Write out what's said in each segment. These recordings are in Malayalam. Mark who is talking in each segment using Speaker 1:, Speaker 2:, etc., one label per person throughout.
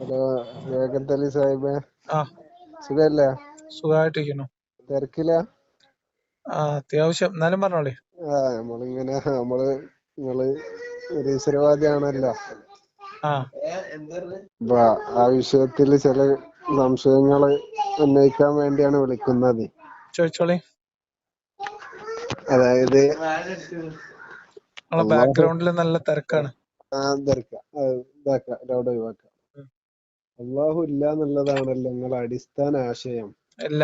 Speaker 1: ഹലോ വേഗത്തലി സാഹിബേ.
Speaker 2: ആ.
Speaker 1: സുഖല്ലേ?
Speaker 2: സുഖമായിട്ടിരിക്കുന്നു
Speaker 1: തിരക്കില്ല
Speaker 2: ആ അത്യാവശ്യം. എന്നാലും പറഞ്ഞോളി.
Speaker 1: ആ നമ്മളിങ്ങനെ നമ്മൾ നിങ്ങൾ നിരീശ്വരവാദിയാണല്ലോ
Speaker 2: ആ.
Speaker 1: അപ്പൊ ആ വിഷയത്തിൽ ചില സംശയങ്ങൾ ഉന്നയിക്കാൻ വേണ്ടിയാണ് വിളിക്കുന്നത്.
Speaker 2: ചോദിച്ചോളി.
Speaker 1: അതായത്
Speaker 2: ബാക്ക്ഗ്രൗണ്ടിൽ നല്ല തിരക്കാണ്.
Speaker 1: ആ തിരക്കാം. ഇതാക്കാം. ലൗഡ് ഒഴിവാക്കാം. അള്ളാഹു ഇല്ല എന്നുള്ളതാണല്ലോ നിങ്ങളെ അടിസ്ഥാന ആശയം. അല്ല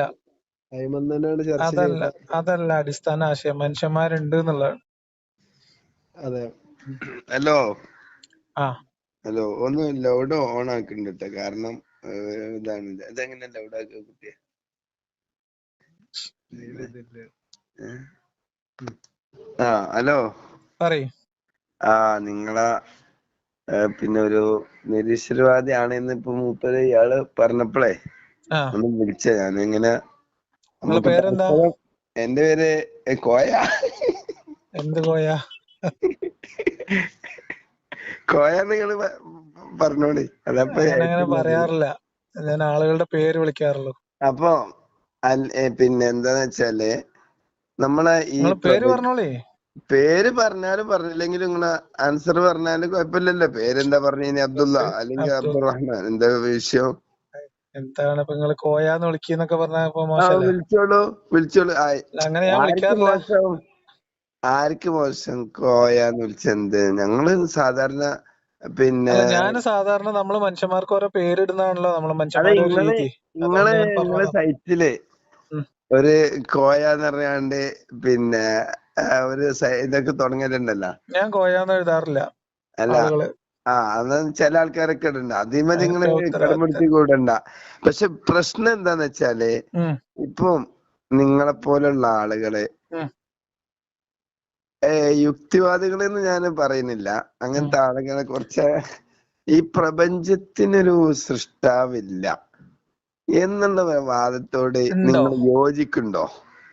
Speaker 2: അതല്ല അതല്ല അടിസ്ഥാന ആശയം. മനുഷ്യന്മാരുണ്ട് എന്നുള്ളത്
Speaker 1: അതെ.
Speaker 3: ഹലോ.
Speaker 2: ആ.
Speaker 3: ഹലോ ഒന്ന് ലൗഡ് ഓൺ ആക്കുന്നുണ്ട് ട്ടോ. കാരണം ഇതാണ്. ഇതെങ്ങനെ ലൗഡ് ആക്കുക കുട്ടിയെ? ആ ഹലോ.
Speaker 2: പറയ്.
Speaker 3: ആ നിങ്ങളെ പിന്നെ ഒരു നിരീശ്വരവാദി ആണെന്ന് ഇപ്പൊ മൂപ്പര്. ഇയാൾ പറഞ്ഞപ്പോഴേ ഒന്ന് വിളിച്ച. ഞാൻ ഇങ്ങനെ എന്റെ പേര് കോയ.
Speaker 2: എന്ത് കോയ?
Speaker 3: കോയ നിങ്ങൾ പറഞ്ഞോളി. അതപ്പോ
Speaker 2: പറയാറില്ല. ഞാൻ ആളുകളുടെ പേര് വിളിക്കാറുള്ളൂ.
Speaker 3: അപ്പൊ പിന്നെ എന്താന്ന് വെച്ചാൽ നമ്മളെ ഈ
Speaker 2: പേര് പറഞ്ഞോളി.
Speaker 3: പേര് പറഞ്ഞാലും പറഞ്ഞില്ലെങ്കിലും നിങ്ങളെ ആൻസർ പറഞ്ഞാലും കുഴപ്പമില്ലല്ലോ. പേരെന്താ പറഞ്ഞു അബ്ദുള്ള അല്ലെങ്കിൽ. അബ്ദുറഹ്മാൻ എന്താ വിഷയം?
Speaker 2: എന്താണ് ഇപ്പൊ നിങ്ങൾ കോയാന്ന് വിളിക്കുന്നൊക്കെ പറഞ്ഞപ്പോ
Speaker 3: ആ വിളിച്ചോളൂ വിളിച്ചോളൂ.
Speaker 2: അങ്ങനെ ഞാൻ
Speaker 3: ആർക്ക്
Speaker 2: വിളിക്കാറില്ല.
Speaker 3: മോശം? ആർക്ക് മോശം? കോയാന്ന് വിളിച്ചെന്ത് ഞങ്ങൾ സാധാരണ പിന്നെ
Speaker 2: ഞാൻ സാധാരണ നമ്മൾ മനുഷ്യന്മാർക്ക് ഓരോ പേരിടുന്നതാണല്ലോ.
Speaker 3: നമ്മൾ
Speaker 2: മനുഷ്യന്മാരെ
Speaker 3: നിങ്ങൾ
Speaker 2: സൈറ്റിൽ
Speaker 3: ഒരു കോയാന്ന് പറഞ്ഞാണ്ട് പിന്നെ ഒരു ഇതൊക്കെ തുടങ്ങിയിട്ടുണ്ടല്ലോ
Speaker 2: ഞാൻ കോയാന്ന് എഴുതാറില്ല.
Speaker 3: അല്ല ആ അത് ചില ആൾക്കാരൊക്കെ ഇടണ്ട. അതിമേ
Speaker 2: നിങ്ങൾ.
Speaker 3: കടമെടുത്തി കൂടണ്ട. പക്ഷെ പ്രശ്നം എന്താന്ന്
Speaker 2: വെച്ചാൽ
Speaker 3: ഇപ്പം നിങ്ങളെ പോലുള്ള ആളുകൾ യുക്തിവാദികളെന്ന് ഞാൻ പറയുന്നില്ല. അങ്ങനത്തെ ആളുകളെ കുറച്ച് ഈ പ്രപഞ്ചത്തിനൊരു സൃഷ്ടാവില്ല. എന്നുള്ള വാദത്തോട് നിങ്ങൾ യോജിക്കുന്നുണ്ടോ?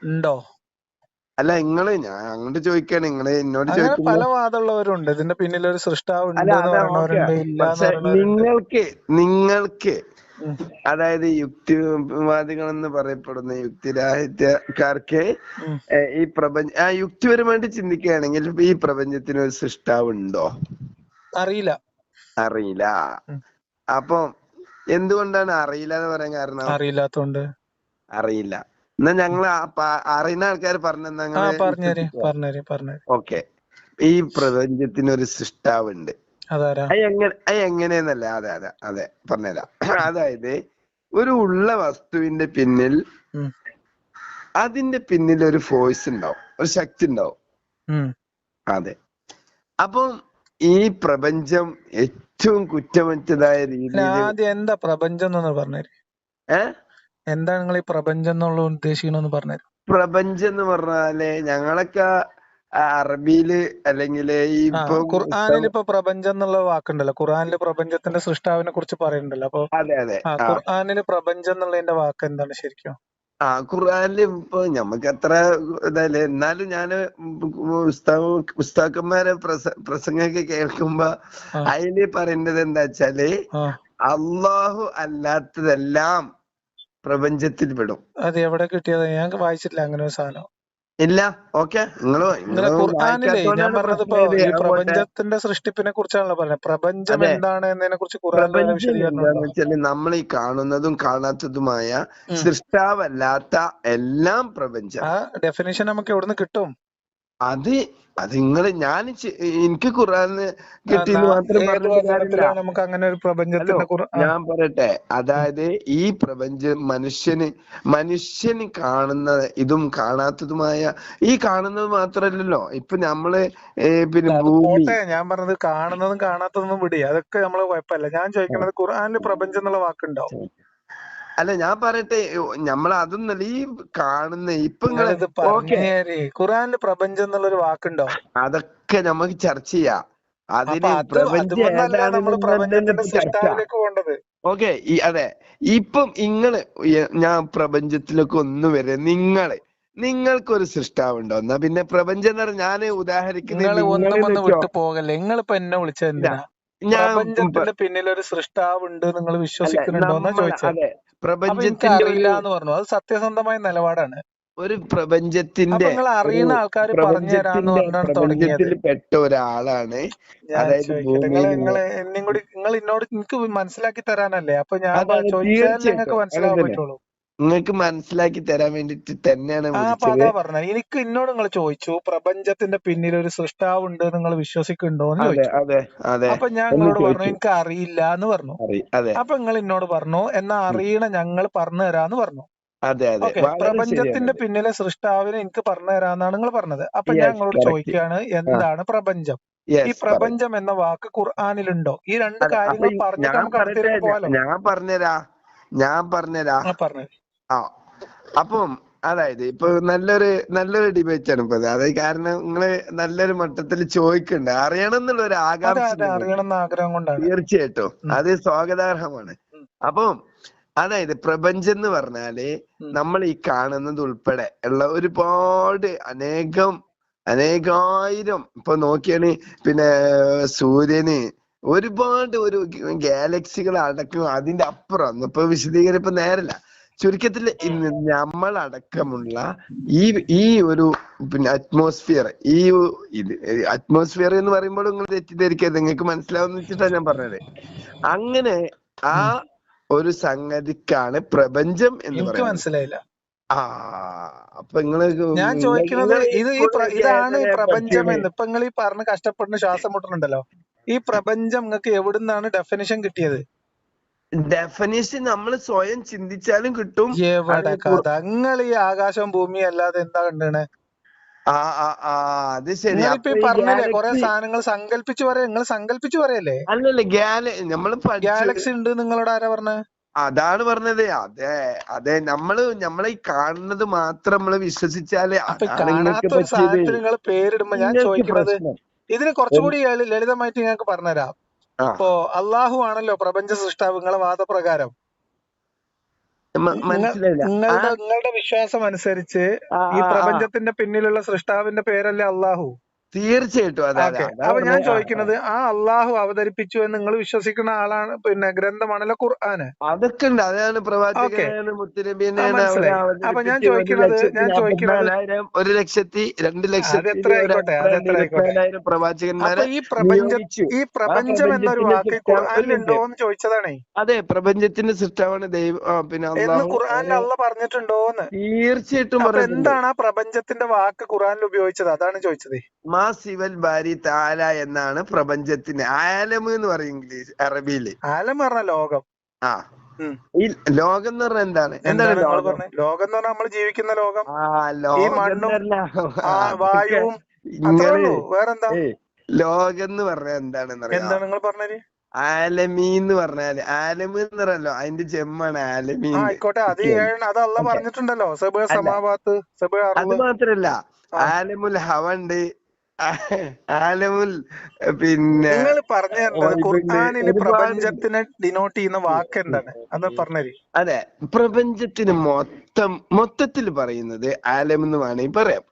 Speaker 2: ഉണ്ടോ?
Speaker 3: അല്ല നിങ്ങൾ ഞാൻ അങ്ങോട്ട് ചോദിക്കാണ്. നിങ്ങൾ എന്നോട്
Speaker 2: അങ്ങനെ
Speaker 3: ചോദിക്കുമ്പോ
Speaker 2: പല വാദമുള്ളവരുണ്ട്. ഇതിന്റെ പിന്നിൽ ഒരു സൃഷ്ടാവ് ഉണ്ട്
Speaker 3: അല്ല
Speaker 2: എന്ന്
Speaker 3: അതാ ഓക്കെ.
Speaker 2: പറയുന്നവരുണ്ട് ഇല്ല എന്ന്
Speaker 3: പക്ഷെ
Speaker 2: പറയുന്നവരുണ്ട്.
Speaker 3: നിങ്ങൾക്ക് നിങ്ങൾക്ക്
Speaker 2: ഉം,
Speaker 3: അതായത് യുക്തിവാദികൾ എന്ന് പറയപ്പെടുന്ന യുക്തിരാഹിത്യക്കാർക്ക്
Speaker 2: ഉം.
Speaker 3: ഏഹ്, ഈ പ്രപഞ്ച ആ യുക്തിപരമായിട്ട് ചിന്തിക്കുകയാണെങ്കിൽ ഈ പ്രപഞ്ചത്തിന് ഒരു സൃഷ്ടാവുണ്ടോ?
Speaker 2: അറിയില്ല.
Speaker 3: അറിയില്ല.
Speaker 2: ഉം.
Speaker 3: അപ്പം എന്തുകൊണ്ടാണ് അറിയില്ല എന്ന് പറയാൻ കാരണം?
Speaker 2: അറിയില്ലാത്തോണ്ട്.
Speaker 3: അറിയില്ല. എന്നാ ഞങ്ങൾ അറിയുന്ന ആൾക്കാർ
Speaker 2: പറഞ്ഞേരി
Speaker 3: ഓക്കെ. ഈ പ്രപഞ്ചത്തിന് ഒരു സൃഷ്ടാവുണ്ട് എങ്ങനെയെന്നല്ല അതെ അതെ അതെ പറഞ്ഞുതരാം. അതായത് ഒരു ഉള്ള വസ്തുവിന്റെ പിന്നിൽ അതിന്റെ പിന്നിൽ ഒരു ഫോഴ്സ് ഉണ്ടാവും ഒരു ശക്തി ഉണ്ടാവും. അതെ. അപ്പം ഈ പ്രപഞ്ചം ഏറ്റവും കുറ്റമറ്റതായ രീതിയിൽ
Speaker 2: എന്താ പ്രപഞ്ചം എന്നൊന്ന് പറഞ്ഞേരി
Speaker 3: ഏ?
Speaker 2: എന്താണ് നിങ്ങൾ ഈ പ്രപഞ്ചം എന്നുള്ള ഉദ്ദേശിക്കണമെന്ന് പറഞ്ഞു
Speaker 3: പ്രപഞ്ചം എന്ന് പറഞ്ഞാൽ ഞങ്ങളൊക്കെ അറബിയിൽ അല്ലെങ്കിൽ ഈ
Speaker 2: ഖുർആനിൽ ഇപ്പൊ പ്രപഞ്ചം എന്നുള്ള വാക്കുണ്ടല്ലോ. ഖുർആനിൽ പ്രപഞ്ചത്തിന്റെ സൃഷ്ടാവിനെ കുറിച്ച് പറയുന്നുണ്ടല്ലോ. അപ്പൊ
Speaker 3: അതെ അതെ.
Speaker 2: ഖുർആനിൽ പ്രപഞ്ചം എന്നുള്ളതിന്റെ വാക്ക് എന്താണ് ശരിക്കും?
Speaker 3: ആ ഖുർആനിൽ ഇപ്പൊ ഞമ്മക്ക് അത്ര ഇതല്ലേ? എന്നാലും ഞാൻ പുസ്തകന്മാരെ പ്രസംഗമൊക്കെ കേൾക്കുമ്പോ. അതിൽ പറയുന്നത് എന്താ
Speaker 2: വെച്ചാൽ
Speaker 3: അള്ളാഹു അല്ലാത്തതെല്ലാം പ്രപഞ്ചത്തിൽ പെടും.
Speaker 2: അത് എവിടെ കിട്ടിയത്? ഞാൻ വായിച്ചിട്ടില്ല അങ്ങനെ ഒരു സാധനം.
Speaker 3: ഇല്ല? ഓക്കെ.
Speaker 2: നിങ്ങൾ ഖുർആനിലെ ഞാൻ പറഞ്ഞത് ഇപ്പൊ ഈ പ്രപഞ്ചത്തിന്റെ സൃഷ്ടിപ്പിനെ കുറിച്ചാണല്ലോ പറഞ്ഞത്. പ്രപഞ്ചം. എന്താണ് എന്നതിനെ കുറിച്ച്
Speaker 3: നമ്മൾ ഈ കാണുന്നതും കാണാത്തതുമായ സൃഷ്ടാവല്ലാത്ത എല്ലാം പ്രപഞ്ചം.
Speaker 2: ആ ഡെഫിനേഷൻ നമുക്ക് എവിടുന്ന് കിട്ടും?
Speaker 3: അത് അത് നിങ്ങൾ ഞാൻ എനിക്ക് ഖുർആന്
Speaker 2: ആ,
Speaker 3: കിട്ടിയെന്ന് മാത്രം
Speaker 2: നമുക്ക് അങ്ങനെ ഒരു പ്രപഞ്ചത്തിന്റെ
Speaker 3: ഞാൻ പറയട്ടെ. അതായത് ഈ പ്രപഞ്ചം മനുഷ്യന് മനുഷ്യന് കാണുന്ന ഇതും കാണാത്തതുമായ ഈ കാണുന്നത് മാത്രല്ലല്ലോ. ഇപ്പൊ നമ്മൾ പിന്നെ
Speaker 2: പോട്ടെ. ഞാൻ പറഞ്ഞത് കാണുന്നതും കാണാത്തതൊന്നും വിടി. അതൊക്കെ നമ്മൾ കുഴപ്പമില്ല. ഞാൻ ചോദിക്കുന്നത് ഖുർആനിൽ പ്രപഞ്ചം എന്നുള്ള വാക്കുണ്ടോ?
Speaker 3: അല്ല ഞാൻ പറയട്ടെ നമ്മൾ അതൊന്നല്ല ഈ കാണുന്ന? ഇപ്പൊ
Speaker 2: ഖുർആനിൽ പ്രപഞ്ചം എന്നുള്ളൊരു വാക്കുണ്ടോ?
Speaker 3: അതൊക്കെ നമുക്ക് ചർച്ച ചെയ്യാം. അതിന് പ്രപഞ്ചം ഓക്കെ ഈ അതെ. ഇപ്പം ഇങ്ങൾ ഞാൻ പ്രപഞ്ചത്തിലേക്ക് ഒന്ന് വരെ. നിങ്ങൾ നിങ്ങൾക്കൊരു സൃഷ്ടാവുണ്ടോ? എന്നാ പിന്നെ പ്രപഞ്ചം എന്ന് പറഞ്ഞാൽ ഞാൻ ഉദാഹരിക്കുന്നത്
Speaker 2: വിട്ടു പോകല്ലേ നിങ്ങളിപ്പോ എന്നെ വിളിച്ചത് എന്തിനാ?
Speaker 3: ഞാൻ
Speaker 2: പ്രപഞ്ചത്തിന്റെ പിന്നിൽ ഒരു സൃഷ്ടാവുണ്ട് നിങ്ങൾ
Speaker 3: വിശ്വസിക്കുന്നുണ്ടോ
Speaker 2: വിശ്വസിക്കുന്നുണ്ടോന്നാ ചോദിച്ചത്
Speaker 3: പ്രപഞ്ചത്തിന്റെ ഇല്ല
Speaker 2: എന്ന് പറഞ്ഞു. അത് സത്യസന്ധമായ നിലപാടാണ്.
Speaker 3: ഒരു പ്രപഞ്ചത്തിന്റെ
Speaker 2: നിങ്ങൾ അറിയുന്ന ആൾക്കാർ
Speaker 3: പ്രപഞ്ചത്തിൽ പെട്ട ഒരാളാണ്. അതായത്
Speaker 2: നിങ്ങൾ നിങ്ങൾ എന്നെയും കൂടി നിങ്ങൾ എന്നോട് എനിക്ക് മനസ്സിലാക്കി തരാനല്ലേ? അപ്പൊ ഞാൻ ചോദിച്ചാൽ നിങ്ങൾക്ക്
Speaker 3: തന്നെ.
Speaker 2: പറ്റുള്ളൂ.
Speaker 3: നിങ്ങൾക്ക് മനസ്സിലാക്കി തരാൻ വേണ്ടിട്ട് തന്നെയാണ്
Speaker 2: അതാ പറഞ്ഞ എനിക്ക് എന്നോട് നിങ്ങൾ ചോദിച്ചു പ്രപഞ്ചത്തിന്റെ പിന്നിൽ ഒരു സൃഷ്ടാവ് ഉണ്ട് നിങ്ങൾ വിശ്വസിക്കുന്നുണ്ടോ? എന്ന് ചോദിച്ചു. അപ്പൊ ഞാൻ നിങ്ങളോട് പറഞ്ഞു എനിക്ക് അറിയില്ല എന്ന് പറഞ്ഞു. അപ്പൊ നിങ്ങൾ എന്നോട് പറഞ്ഞു എന്നാ. അറിയണ ഞങ്ങൾ പറഞ്ഞു തരാന്ന് പറഞ്ഞു.
Speaker 3: അതെ അതെ.
Speaker 2: പ്രപഞ്ചത്തിന്റെ പിന്നിലെ സൃഷ്ടാവിനെ എനിക്ക് പറഞ്ഞു തരാന്നാണ് നിങ്ങൾ പറഞ്ഞത്. അപ്പൊ ഞാൻ നിങ്ങളോട് ചോദിക്കുകയാണ് എന്താണ് പ്രപഞ്ചം? ഈ പ്രപഞ്ചം എന്ന വാക്ക് ഖുർആാനിലുണ്ടോ? ഈ രണ്ട് കാര്യങ്ങൾ പറഞ്ഞിട്ട് നമുക്ക് അടുത്തേക്ക് പോവാലോ
Speaker 3: ഞാൻ പറഞ്ഞുതരാ. ഞാൻ പറഞ്ഞുതരാ.
Speaker 2: ആ
Speaker 3: അപ്പം അതായത് ഇപ്പൊ നല്ലൊരു നല്ലൊരു ഡിബേറ്റ് ആണ് ഇപ്പൊ അതായത് കാരണം നിങ്ങൾ നല്ലൊരു മട്ടത്തിൽ ചോദിക്കണ്ട്. അറിയണം എന്നുള്ള ഒരു ആകാംക്ഷ തീർച്ചയായിട്ടും അത് സ്വാഗതാർഹമാണ്. അപ്പം അതായത് പ്രപഞ്ചം എന്ന്
Speaker 2: പറഞ്ഞാൽ
Speaker 3: നമ്മൾ ഈ കാണുന്നത് ഉൾപ്പെടെ ഉള്ള ഒരുപാട് അനേകം അനേകായിരം ഇപ്പൊ നോക്കിയാണ് പിന്നെ സൂര്യന് ഒരുപാട് ഒരു ഗാലക്സികൾ അടക്കം അതിന്റെ അപ്പുറം. ഇപ്പൊ വിശദീകരണം ഇപ്പൊ നേരല്ല. ചുരുക്കത്തിൽ നമ്മളടക്കമുള്ള ഈ ഈ ഒരു പിന്നെ അറ്റ്മോസ്ഫിയർ ഈ ഇത് അറ്റ്മോസ്ഫിയർ എന്ന് പറയുമ്പോൾ നിങ്ങൾ തെറ്റിദ്ധരിക്കരുത്. നിങ്ങൾക്ക് മനസ്സിലാവുന്ന വെച്ചിട്ടാണ് ഞാൻ പറഞ്ഞത്. അങ്ങനെ ആ ഒരു സംഗതിക്കാണ് പ്രപഞ്ചം എന്ന് പറയുന്നത്.
Speaker 2: മനസ്സിലായില്ല.
Speaker 3: ആ അപ്പൊ നിങ്ങൾ
Speaker 2: ഞാൻ ചോദിക്കുന്നത് ഇത് ഈ ഇതാണ് പ്രപഞ്ചം എന്ന്. ഇപ്പൊ നിങ്ങൾ ഈ പറഞ്ഞ് കഷ്ടപ്പെടുന്ന ശ്വാസം മുട്ടുന്നുണ്ടല്ലോ ഈ പ്രപഞ്ചം നിങ്ങൾക്ക് എവിടുന്നാണ് ഡെഫിനിഷൻ കിട്ടിയത്?
Speaker 3: ഡെഫിനേഷൻ നമ്മൾ സ്വയം ചിന്തിച്ചാലും കിട്ടും.
Speaker 2: എവിടെ കഥ? നിങ്ങൾ ഈ ആകാശം ഭൂമി അല്ലാതെ എന്താ
Speaker 3: ആ അത് ശരി.
Speaker 2: പറഞ്ഞല്ലേ കുറെ സാധനങ്ങൾ സങ്കല്പിച്ചു പറയാ നിങ്ങൾ സങ്കല്പിച്ചു പറയല്ലേ?
Speaker 3: അല്ലല്ല ഗാല നമ്മൾ
Speaker 2: ഗാലക്സി ഉണ്ട് നിങ്ങളോട് ആരാ പറഞ്ഞ?
Speaker 3: അതാണ് പറഞ്ഞത്. അതെ അതെ നമ്മൾ നമ്മളെ ഈ കാണുന്നത് മാത്രം നമ്മൾ വിശ്വസിച്ചാൽ
Speaker 2: കാണാത്ത ഒരു സാധനത്തിന് നിങ്ങൾ പേരിടുമ്പോ ഞാൻ ചോദിക്കുന്നത് ഇതിന് കുറച്ചുകൂടി ലളിതമായിട്ട് ഞങ്ങൾക്ക് പറഞ്ഞുതരാം.
Speaker 3: ആ.
Speaker 2: ഇപ്പോ അള്ളാഹു ആണല്ലോ പ്രപഞ്ച സൃഷ്ടാവ് നിങ്ങളെ വാദപ്രകാരം നിങ്ങളുടെ നിങ്ങളുടെ വിശ്വാസം അനുസരിച്ച് ഈ പ്രപഞ്ചത്തിന്റെ പിന്നിലുള്ള സൃഷ്ടാവിന്റെ പേരല്ലേ അള്ളാഹു
Speaker 3: തീർച്ചയായിട്ടും അതെ അതെ.
Speaker 2: അപ്പൊ ഞാൻ ചോദിക്കുന്നത് ആ അള്ളാഹു അവതരിപ്പിച്ചു എന്ന് നിങ്ങൾ വിശ്വസിക്കുന്ന ആളാണ് പിന്നെ ഗ്രന്ഥമാണല്ലോ ഖുർആന്?
Speaker 3: അതൊക്കെ ഉണ്ട്. അതാണ് പ്രവാചകനാണ്
Speaker 2: അപ്പൊ ഞാൻ ചോദിക്കുന്നത് ഞാൻ ചോദിക്കുന്നത്
Speaker 3: ഒരു ലക്ഷത്തി രണ്ട്
Speaker 2: ലക്ഷം
Speaker 3: ലക്ഷത്തി
Speaker 2: ആയിക്കോട്ടെ
Speaker 3: പ്രവാചകന്മാരെ
Speaker 2: ഈ പ്രപഞ്ചം ഈ പ്രപഞ്ചം എന്നൊരു വാക്ക് ഖുർആനിലുണ്ടോ എന്ന് ചോദിച്ചതാണേ.
Speaker 3: അതെ പ്രപഞ്ചത്തിന്റെ സൃഷ്ടാവാണ് ദൈവം പിന്നെ
Speaker 2: എന്ന് ഖുർആനിൽ
Speaker 3: അവരെ
Speaker 2: പറഞ്ഞിട്ടുണ്ടോ പറഞ്ഞിട്ടുണ്ടോന്ന്?
Speaker 3: തീർച്ചയായിട്ടും
Speaker 2: എന്താണ് ആ പ്രപഞ്ചത്തിന്റെ വാക്ക് ഖുർആനിൽ ഉപയോഗിച്ചത്? അതാണ് ചോദിച്ചത്.
Speaker 3: മാ സിവൽ ബാരി താല എന്നാണ് പ്രപഞ്ചത്തിന് ആലം എന്ന് പറയും ഇംഗ്ലീഷ് അറബിയിൽ.
Speaker 2: ആലം പറഞ്ഞ ലോകം.
Speaker 3: ആ. ഈ ലോകം എന്ന് പറഞ്ഞ എന്താണ്? എന്താണ്
Speaker 2: എന്താണ്
Speaker 3: ലോകം?
Speaker 2: ലോകം എന്ന് പറഞ്ഞാൽ നമ്മൾ ജീവിക്കുന്ന ലോകം.
Speaker 3: ആ
Speaker 2: ഈ
Speaker 3: ലോകം.
Speaker 2: മണ്ണും വായുവും വേറെന്താ?
Speaker 3: ലോകം എന്ന് പറഞ്ഞാൽ എന്താണെന്ന് അറിയാം?
Speaker 2: എന്താണ് നിങ്ങൾ പറഞ്ഞത്?
Speaker 3: ആലമി എന്ന് പറഞ്ഞാൽ ആലമി എന്ന് പറഞ്ഞല്ലോ. അതിന്റെ ജെമ്മാണ് ആലമി
Speaker 2: ആയിക്കോട്ടെ. അത് അത്
Speaker 3: അല്ല
Speaker 2: പറഞ്ഞിട്ടുണ്ടല്ലോ. സബ്
Speaker 3: അല്ല.
Speaker 2: സമാവാത്ത് സബ്
Speaker 3: അത് മാത്രല്ല. ആലമുൽ ഹവ ഉണ്ട്. ആലമുൽ പിന്നെ
Speaker 2: നിങ്ങൾ പറഞ്ഞു ഖുർആനിൽ പ്രപഞ്ചത്തിനെ ഡിനോട്ട് ചെയ്യുന്ന വാക്ക് എന്താണ്? അത് പറഞ്ഞത്
Speaker 3: അതെ പ്രപഞ്ചത്തിന് മൊത്തം മൊത്തത്തിൽ പറയുന്നത് ആലം എന്ന് വേണമെങ്കിൽ പറയാം.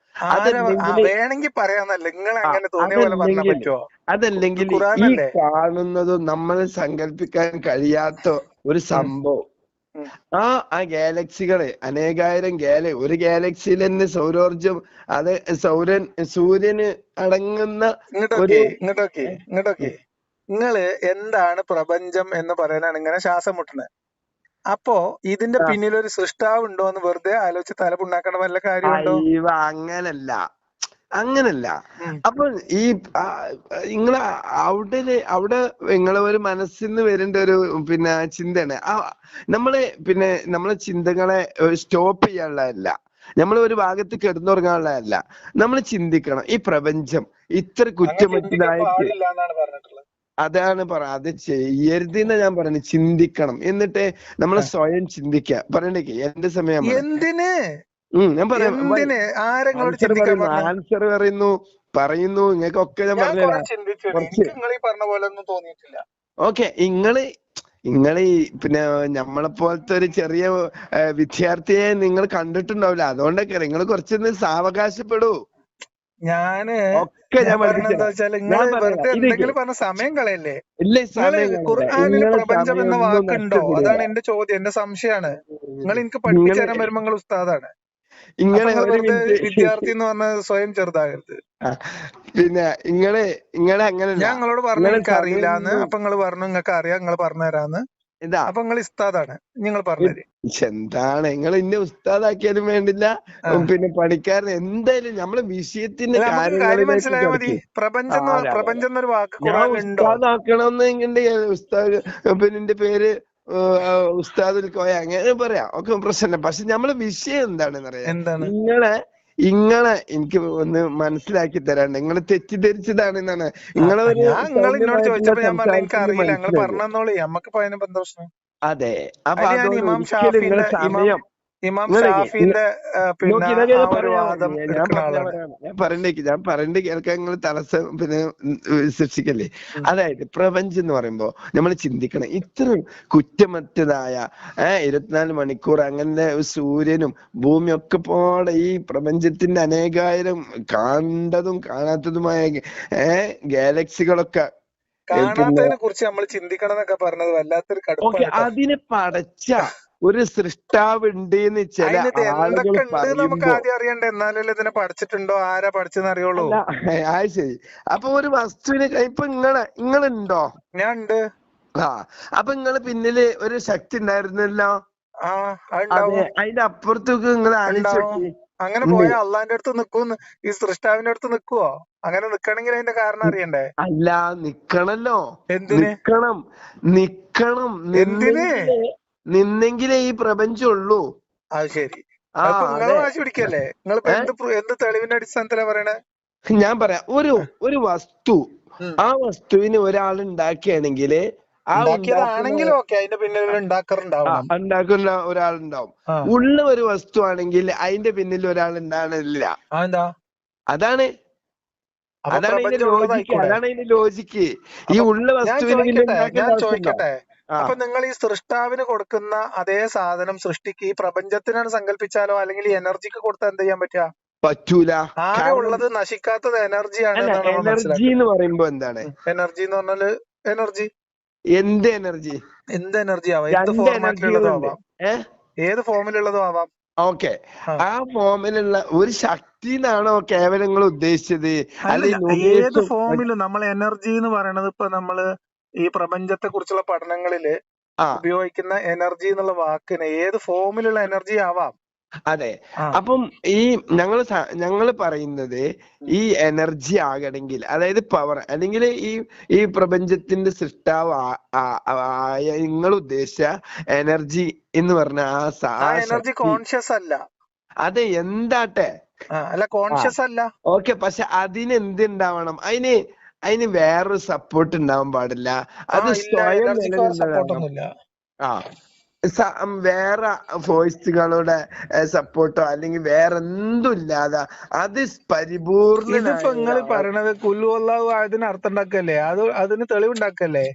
Speaker 2: വേണമെങ്കിൽ പറയാന്നല്ല. നിങ്ങൾ അങ്ങനെ തോന്നിയ പോലെ പറഞ്ഞാൽ
Speaker 3: അതല്ലെങ്കിൽ
Speaker 2: പറ്റുമോ
Speaker 3: അതല്ലെങ്കിൽ ഈ കാണുന്നതും നമ്മൾ സങ്കല്പിക്കാൻ കഴിയാത്ത ഒരു സംഭവം. ആ ആ ഗാലക്സികൾ അനേകായിരം ഗാല ഒരു ഗാലക്സിയിൽ തന്നെ സൗരോർജം അത് സൗരൻ സൂര്യന് അടങ്ങുന്ന
Speaker 2: ഇങ്ങോട്ടൊക്കെ ഇങ്ങോട്ടോക്കെ നിങ്ങൾ എന്താണ് പ്രപഞ്ചം എന്ന് പറയാനാണ് ഇങ്ങനെ ശ്വാസം മുട്ടണത് അപ്പോ ഇതിന്റെ പിന്നിൽ ഒരു സൃഷ്ടാവ് ഉണ്ടോ എന്ന് വെറുതെ ആലോചിച്ച് തലപുണ്ണാക്കേണ്ട വല്ല കാര്യമുണ്ടോ?
Speaker 3: അങ്ങനല്ല. അങ്ങനല്ല. അപ്പൊ ഈ നിങ്ങളെ അവിടെ അവിടെ നിങ്ങളെ ഒരു മനസ്സിൽ നിന്ന് വരേണ്ട ഒരു പിന്നെ ചിന്തയാണ്. ആ നമ്മൾ പിന്നെ നമ്മളെ ചിന്തകളെ സ്റ്റോപ്പ് ചെയ്യാനുള്ളതല്ല. നമ്മൾ ഒരു ഭാഗത്ത് കിടന്നുറങ്ങാനുള്ളതല്ല. നമ്മൾ ചിന്തിക്കണം. ഈ പ്രപഞ്ചം ഇത്ര കുറ്റമറ്റതായിട്ട് അതാണ് പറ അത് ചെയ്യരുത് എന്ന് ഞാൻ പറയുന്നത് ചിന്തിക്കണം. എന്നിട്ട് നമ്മൾ സ്വയം ചിന്തിക്കുക പറയണ്ടേ എന്റെ സമയം
Speaker 2: എന്തിന്?
Speaker 3: ഞാൻ പറയാം.
Speaker 2: ആരെങ്ങളോട്
Speaker 3: ആൻസർ പറയുന്നു ആൻസർ പറയുന്നു പറയുന്നു നിങ്ങൾക്കൊക്കെ ഞാൻ
Speaker 2: ചിന്തിച്ചു.
Speaker 3: കുറച്ച്
Speaker 2: എനിക്ക് നിങ്ങൾ ഈ
Speaker 3: ഓക്കെ പിന്നെ നമ്മളെ പോലത്തെ ഒരു ചെറിയ വിദ്യാർത്ഥിയെ നിങ്ങൾ കണ്ടിട്ടുണ്ടാവില്ല. അതുകൊണ്ടൊക്കെ നിങ്ങൾ കുറച്ചൊന്ന് സാവകാശപ്പെടൂ.
Speaker 2: ഞാൻ
Speaker 3: ഒക്കെ ഞാൻ
Speaker 2: നിങ്ങൾ പറഞ്ഞ സമയം കളയല്ലേ?
Speaker 3: നിങ്ങൾ കളയണ്ട.
Speaker 2: പ്രപഞ്ചം എന്ന വാക്കുണ്ടോ? അതാണ് എന്റെ ചോദ്യം എന്റെ സംശയമാണ് നിങ്ങൾ എനിക്ക് പഠിപ്പിച്ചു
Speaker 3: നിങ്ങൾ
Speaker 2: തരാൻ വരുമ്പോ നിങ്ങൾ ഉസ്താദാണ്.
Speaker 3: മിനിറ്റ്.
Speaker 2: വിദ്യാർത്ഥി എന്ന് പറഞ്ഞ സ്വയം ചെറുതാകരുത്.
Speaker 3: പിന്നെ ഇങ്ങളെ ഇങ്ങളെ അങ്ങനല്ല.
Speaker 2: ഞാൻ നിങ്ങളോട് പറഞ്ഞു നിങ്ങൾക്ക് അറിയില്ലാന്ന് അപ്പൊ നിങ്ങൾ പറഞ്ഞു നിങ്ങൾക്ക് അറിയാം നിങ്ങൾ പറഞ്ഞു തരാന്ന്.
Speaker 3: ഇതാ.
Speaker 2: അപ്പൊ നിങ്ങൾ ഉസ്താദാണ്. നിങ്ങൾ പറഞ്ഞത്
Speaker 3: എന്താണ് നിങ്ങൾ ഇന്നെ ഉസ്താദാക്കിയാലും വേണ്ടില്ല. പിന്നെ പണിക്കാരൻ എന്തായാലും നമ്മളെ വിഷയത്തിന്റെ
Speaker 2: കാര്യം മനസ്സിലായ മതി. പ്രപഞ്ചം പ്രപഞ്ചം എന്നൊരു വാക്ക്
Speaker 3: ഉസ്താദാക്കണം
Speaker 2: ഖുറാനിലുണ്ടോ
Speaker 3: ഉസ്താദാക്കണമെന്ന് ഉസ്താദ് പിന്നെ എന്റെ പേര് ഉസ്താദുൽ കോയ അങ്ങനെ പറയാം. ഒക്കെ പ്രശ്നമില്ല. പക്ഷെ നമ്മളെ വിഷയം എന്താണെന്ന് അറിയാം നിങ്ങളെ ഇങ്ങളെ എനിക്ക് ഒന്ന് മനസ്സിലാക്കി തരാണ്ട്. നിങ്ങൾ തെറ്റിദ്ധരിച്ചതാണ്
Speaker 2: എന്നാണ്
Speaker 3: നിങ്ങളെ
Speaker 2: നിങ്ങൾ എന്നോട് ചോദിച്ചപ്പോ ഞാൻ പറഞ്ഞു എനിക്ക് അറിയില്ല നിങ്ങൾ പറഞ്ഞോളി നമ്മക്ക് പ്രശ്നം?
Speaker 3: അതെ. അപ്പൊ
Speaker 2: ഇമാം ഷാഫിന്റെ ഇമാം
Speaker 3: സമയം
Speaker 2: ഇമാം ഷാഫിന്റെ പിന്നെ വാദം
Speaker 3: ഞാൻ പറയണ്ടേക്ക് ഞാൻ പറയണ്ട കേൾക്കാൻ നിങ്ങൾ തടസ്സം പിന്നെ സൃഷ്ടിക്കല്ലേ അതായത് പ്രപഞ്ചം എന്ന് പറയുമ്പോ നമ്മൾ ചിന്തിക്കണം ഇത്ര കുറ്റമറ്റതായ ഏഹ് ഇരുപത്തിനാല് മണിക്കൂർ അങ്ങനെ സൂര്യനും ഭൂമിയും ഒക്കെ പാടെ ഈ പ്രപഞ്ചത്തിന്റെ അനേകായിരം കണ്ടതും കാണാത്തതുമായ ഏഹ് ഗാലക്സികളൊക്കെ
Speaker 2: കാണാത്തതിനെ കുറിച്ച് നമ്മൾ ചിന്തിക്കണം എന്നൊക്കെ പറഞ്ഞത് വല്ലാത്തൊരു കേട്ടോ.
Speaker 3: അതിനെ പടച്ച ഒരു സൃഷ്ടാവുണ്ട് എന്ന് ചില ആളുകൾ
Speaker 2: നമുക്ക് ആദ്യം അറിയണ്ടേ? എന്നാലല്ലേ ഇതിനെ പഠിച്ചിട്ടുണ്ടോ? ആരാ പഠിച്ചെന്ന് അറിയുള്ളൂ.
Speaker 3: ആ ശരി. അപ്പൊ ഒരു വസ്തുവിനെ ഇപ്പൊ ഇങ്ങളെ ഇങ്ങളുണ്ടോ?
Speaker 2: ഞാൻ ഉണ്ട്
Speaker 3: ആ അപ്പൊ ഇങ്ങൾ പിന്നിൽ ഒരു ശക്തി ഉണ്ടായിരുന്നല്ലോ? അതെ അതിന്റെ അപ്പുറത്തേക്ക് നിങ്ങൾ ആലോചിച്ച്
Speaker 2: അങ്ങനെ
Speaker 3: പോയാൽ
Speaker 2: പോയാ അള്ളാന്റെ അടുത്ത് നിക്കൂന്ന് ഈ സൃഷ്ടാവിന്റെ അടുത്ത് നിക്കുവോ? അങ്ങനെ നിക്കണെങ്കിൽ അതിന്റെ കാരണം അറിയണ്ടേ?
Speaker 3: അല്ല നിക്കണല്ലോ.
Speaker 2: എന്തിന്?
Speaker 3: നിക്കണം. നിക്കണം.
Speaker 2: എന്തിന്?
Speaker 3: നിന്നെങ്കിലേ ഈ പ്രപഞ്ചം ഉള്ളൂ
Speaker 2: അത് ശരി നിങ്ങൾ വാശി പിടിക്കല്ലേ?
Speaker 3: നിങ്ങൾ
Speaker 2: എന്ത് എന്ത് തെളിവിന്റെ അടിസ്ഥാനത്തിലാ പറയണേ?
Speaker 3: ഞാൻ പറയാം. ഒരു ഒരു വസ്തു. ആ വസ്തുവിന് ഒരാൾ ഉണ്ടാക്കുകയാണെങ്കിൽ
Speaker 2: ഓക്കെ. അതിന്റെ പിന്നിൽ
Speaker 3: ഉണ്ടാക്കുന്ന ഒരാളുണ്ടാവും. ഉള്ള ഒരു വസ്തു ആണെങ്കിൽ അതിന്റെ പിന്നിൽ ഒരാൾ ഉണ്ടാകണില്ല അതാണ്. അതാണ് അതിന്റെ ലോജിക്ക് അതാണ് അതിന്റെ ലോജിക്ക് ഈ ഉള്ള വസ്തുവിനെ
Speaker 2: ഞാൻ ചോദിക്കട്ടെ? അപ്പൊ നിങ്ങൾ ഈ സൃഷ്ടാവിന് കൊടുക്കുന്ന അതേ സാധനം സൃഷ്ടിക്ക് ഈ പ്രപഞ്ചത്തിനാണ് സങ്കല്പിച്ചാലോ അല്ലെങ്കിൽ ഈ എനർജിക്ക് കൊടുത്താൽ എന്ത് ചെയ്യാൻ പറ്റുക?
Speaker 3: പറ്റൂല.
Speaker 2: ആകെ ഉള്ളത് നശിക്കാത്തത് എനർജിയാണ്
Speaker 3: എനർജി എന്ന് പറയുമ്പോ എന്താണ്?
Speaker 2: എനർജി എന്ന് പറഞ്ഞാൽ എനർജി.
Speaker 3: എന്ത് എനർജി?
Speaker 2: എന്ത് എനർജി ആവാം ഫോർമാറ്റിലുള്ളതും ആവാം. ഏത് ഫോമിലുള്ളതും ആവാം.
Speaker 3: ഓക്കെ.
Speaker 2: ആ.
Speaker 3: ഫോമിലുള്ള ഒരു ശക്തി എന്നാണോ കേവലം നിങ്ങൾ ഉദ്ദേശിച്ചത് അല്ലെങ്കിൽ
Speaker 2: ഏത് ഫോമിലും നമ്മൾ എനർജി എന്ന് പറയണത് ഇപ്പൊ നമ്മൾ ഈ പ്രപഞ്ചത്തെ കുറിച്ചുള്ള
Speaker 3: പഠനങ്ങളിൽ
Speaker 2: ഉപയോഗിക്കുന്ന എനർജി എന്നുള്ള വാക്കിന് ഏത് ഫോമിലുള്ള എനർജി ആവാം?
Speaker 3: അതെ. അപ്പം ഈ ഞങ്ങൾ ഞങ്ങൾ പറയുന്നത് ഈ എനർജി ആകണമെങ്കിൽ അതായത് പവർ അല്ലെങ്കിൽ ഈ ഈ പ്രപഞ്ചത്തിന്റെ സൃഷ്ടാവ് ആയ നിങ്ങൾ ഉദ്ദേശിച്ച എനർജി എന്ന് പറഞ്ഞ ആ
Speaker 2: എനർജി കോൺഷ്യസ് അല്ല.
Speaker 3: അതെ എന്താട്ടെ?
Speaker 2: അല്ല കോൺഷ്യസ് അല്ല.
Speaker 3: ഓക്കെ പക്ഷെ അതിന് എന്തുണ്ടാവണം അതിന് അതിന് വേറൊരു സപ്പോർട്ട് ഉണ്ടാവാൻ പാടില്ല. അത് സ്വയം
Speaker 2: നിലനിന്നതാണ്
Speaker 3: ആ. വേറെ ഫോഴ്സുകളുടെ സപ്പോർട്ടോ അല്ലെങ്കിൽ വേറെ എന്തും ഇല്ലാതെ അത്
Speaker 2: ഇതിപ്പോ നിങ്ങൾ പറയണത് കുല്ലു അള്ളാഹു അതിന് അർത്ഥം ഉണ്ടാക്കല്ലേ അത് അതിന് തെളിവുണ്ടാക്കല്ലേ?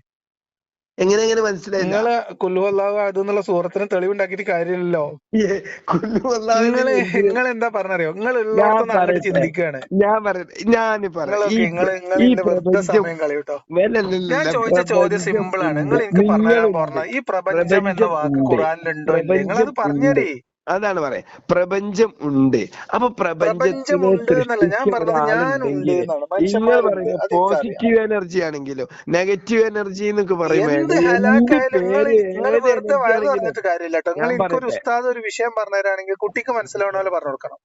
Speaker 3: എങ്ങനെ എങ്ങനെ മനസ്സിലായില്ല
Speaker 2: നിങ്ങൾ കുല്ലു അതെന്നുള്ള സൂറത്തിന് തെളിവുണ്ടാക്കിയിട്ട് കാര്യമില്ലല്ലോ? നിങ്ങൾ എന്താ പറഞ്ഞറിയോ? നിങ്ങൾ ചിന്തിക്കുകയാണ്
Speaker 3: ഞാൻ ഞാൻ
Speaker 2: ഞാൻ ചോദിച്ച ചോദ്യം സിമ്പിൾ ആണ്. നിങ്ങൾ എനിക്ക് പറഞ്ഞു. ഈ പ്രപഞ്ചം എന്ന വാക്ക് ഖുറാനിലുണ്ടോ നിങ്ങൾ അത് പറഞ്ഞേരേ
Speaker 3: അതാണ് പറയാ. പ്രപഞ്ചം ഉണ്ട്. അപ്പൊ
Speaker 2: പ്രപഞ്ചം
Speaker 3: പ്രപഞ്ചത്തിനെ നിങ്ങൾ പറയുന്ന പോസിറ്റീവ് എനർജി ആണെങ്കിലോ നെഗറ്റീവ് എനർജി എന്നൊക്കെ പറയുമ്പോ
Speaker 2: എന്ത്
Speaker 3: എന്ത്
Speaker 2: ഹലാക്കായാലും നിങ്ങൾ
Speaker 3: പേര്
Speaker 2: നിങ്ങൾ
Speaker 3: ഏത്
Speaker 2: വെറുതെ
Speaker 3: എനർജി
Speaker 2: വയത്
Speaker 3: ആണെങ്കിലും
Speaker 2: പറഞ്ഞിട്ട് കാര്യമില്ല കേട്ടോ. നിങ്ങൾ എനിക്കൊരു ഉസ്താദ് ഒരു വിഷയം പറഞ്ഞു തരാണെങ്കിൽ കുട്ടിക്ക് മനസ്സിലാവണ പോലെ പറഞ്ഞു കൊടുക്കണം